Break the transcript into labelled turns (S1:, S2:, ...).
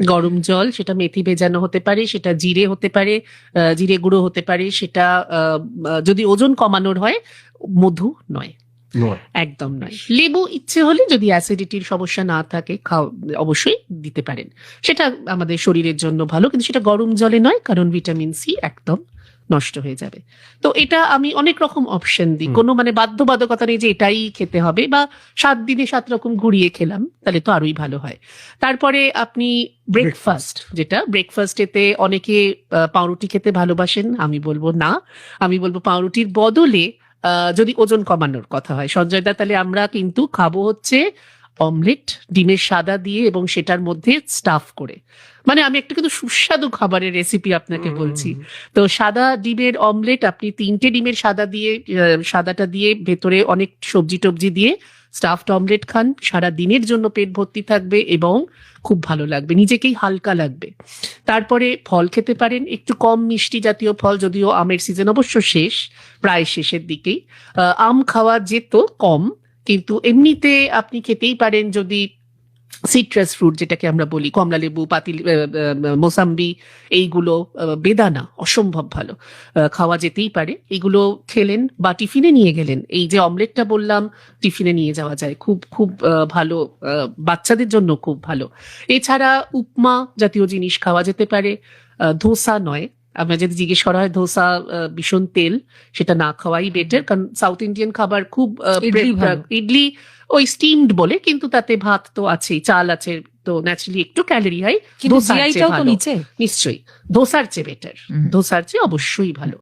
S1: পারে।
S2: গরম জল সেটা মেথি ভেজানো হতে পারে সেটা জিরে হতে পারে জিরে গুঁড়ো হতে পারে সেটা যদি ওজন কমানোর হয় মধু নয়।
S1: নয়।
S2: একদম নয়। লেবু ইচ্ছে হলে যদি অ্যাসিডিটির সমস্যা না থাকে খাও অবশ্যই দিতে পারেন। সেটা আমাদের শরীরের জন্য ভালো কিন্তু সেটা গরম জলে নয় কারণ ভিটামিন সি একদম নষ্ট হয়ে যাবে। তো এটা আমি অনেক রকম অপশন দিই। কোনো মানে বাধ্যবাধকতা নেই যে এটাই খেতে হবে বা সাত দিনে সাত রকম ঘুরিয়ে খেলাম তাহলে তো আরোই ভালো হয়। তারপরে আপনি ব্রেকফাস্ট যেটা ব্রেকফাস্টেতে অনেকে আহ, পাউরুটি খেতে ভালোবাসেন আমি বলব না। আমি বলব পাউরুটির বদলে আহ, যদি ওজন কমানোর কথা হয় সঞ্জয় দা তাহলে আমরা কিন্তু খাব হচ্ছে অমলেট ডিমের সাদা দিয়ে এবং সেটার মধ্যে স্টাফ করে। মানে আমি একটা কিন্তু সুস্বাদু খাবারের রেসিপি আপনাকে বলছি। তো সাদা ডিমের অমলেট আপনি তিনটে ডিমের সাদা দিয়ে সাদাটা দিয়ে ভেতরে অনেক সবজি টবজি দিয়ে স্টাফড অমলেট খান। সারা দিনের জন্য পেট ভর্তি থাকবে এবং খুব ভালো লাগবে। নিজেকেই হালকা লাগবে। তারপরে ফল খেতে পারেন। একটু কম মিষ্টি জাতীয় ফল যদিও আমের সিজন অবশ্য শেষ প্রায় শেষের দিকেই। আহ, আম খাওয়া যেত কম কিন্তু এমনিতে আপনি খেতেই পারেন যদি সিট্রাস ফ্রুট যেটাকে আমরা বলি, কমলা লেবু, পাতিল মোসাম্বি, এইগুলো বেদানা, অসম্ভব ভালো খাওয়া যেতেই পারে। এগুলো খেলেন বা টিফিনে নিয়ে গেলেন। এই যে অমলেটটা বললাম, টিফিনে নিয়ে যাওয়া যায়। খুব খুব ভালো বাচ্চাদের জন্য খুব ভালো। এছাড়া উপমা জাতীয় জিনিস খাওয়া যেতে পারে। ধোসা নয় আমরা যদি জিজ্ঞেস করা হয় ধোসা ভীষণ তেল সেটা না খাওয়াই বেটার কারণ সাউথ ইন্ডিয়ান খাবার খুব
S3: ইডলি
S2: ওই স্টিমড বলে কিন্তু তাতে ভাত তো আছেই চাল আছে তো ন্যাচারালি একটু ক্যালোরি হয় নিশ্চয়ই। ধোসার চেয়ে বেটার ধোসার চেয়ে অবশ্যই ভালো।